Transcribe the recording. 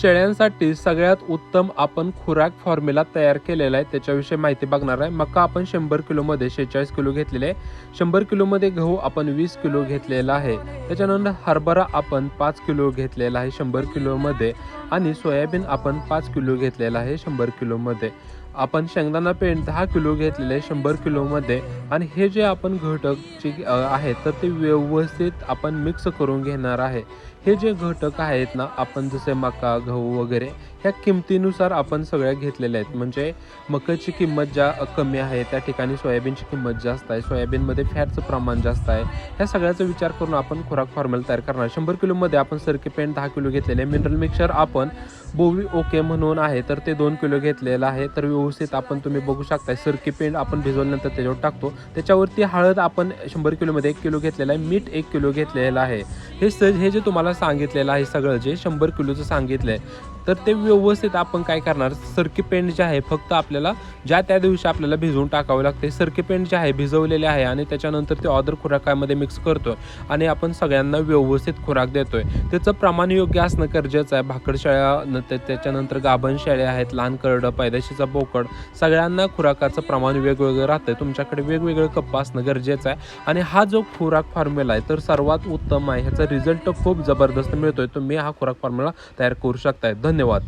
शेळ्यांसाठी सगळ्यात उत्तम आपण खुराक फॉर्म्युला तयार केलेला आहे. त्याच्याविषयी माहिती बघणार आहे. मका आपण शंभर किलोमध्ये शेहेचाळीस किलो घेतलेले आहे. शंभर किलोमध्ये गहू आपण वीस किलो घेतलेला आहे. त्याच्यानंतर हरभरा आपण पाच किलो घेतलेला आहे शंभर किलोमध्ये आणि सोयाबीन आपण पाच किलो घेतलेला आहे शंभर किलोमध्ये. आपण शेंगदाणा पेंट दहा किलो घेतलेले आहे शंभर किलोमध्ये आणि हे जे आपण घटक जे आहेत तर ते व्यवस्थित आपण मिक्स करून घेणार आहे. हे जे घटक आहेत ना आपण जसे मका गहू वगैरे ह्या किमतीनुसार आपण सगळ्या घेतलेल्या आहेत. म्हणजे मकाची किंमत ज्या कमी आहे त्या ठिकाणी सोयाबीनची किंमत जास्त आहे. सोयाबीनमध्ये फॅटचं प्रमाण जास्त आहे. ह्या सगळ्याचा विचार करून आपण खुराक फॉर्म्युला तयार करणार शंभर किलोमध्ये आपण सरकी पेंट दहा किलो घेतलेले आहे. मिनरल मिक्सर आपण बोवी ओके म्हणून आहे तर ते दोन किलो घेतलेलं आहे. तर व्यवस्थित आपण तुम्ही बघू शकताय. सरकी पेंड आपण भिजवल्यानंतर त्याच्यावर टाकतो. त्याच्यावरती हळद आपण शंभर किलोमध्ये एक किलो घेतलेला आहे. मीठ एक किलो घेतलेलं आहे. हे सज हे जे तुम्हाला सांगितलेलं आहे सगळं जे शंभर किलोचं सांगितलं आहे तर ते व्यवस्थित आपण काय करणार? सरकी पेंट जे आहे फक्त आपल्याला ज्या त्या दिवशी आपल्याला भिजवून टाकावे लागते. सरकी पेंट जे आहे भिजवलेले आहे आणि त्याच्यानंतर ते ऑदर खुराकामध्ये मिक्स करतोय आणि आपण सगळ्यांना व्यवस्थित खुराक देतोय. त्याचं प्रमाण योग्य असणं गरजेचं आहे. भाकडशाळ्या नंतर त्याच्यानंतर गाभण शाळे आहेत लहान करडं बोक बोकड सगळ्यांना खुराकाचं प्रमाण वेगवेगळं राहतंय. तुमच्याकडे वेगवेगळं कप्प असणं गरजेचं आहे. आणि हा जो खुराक फॉर्म्युला आहे तर सर्वात उत्तम आहे. ह्याचा रिझल्ट खूप जबरदस्त मिळतोय. तुम्ही हा खुराक फॉर्म्युला तयार करू शकताय. धन्यवाद.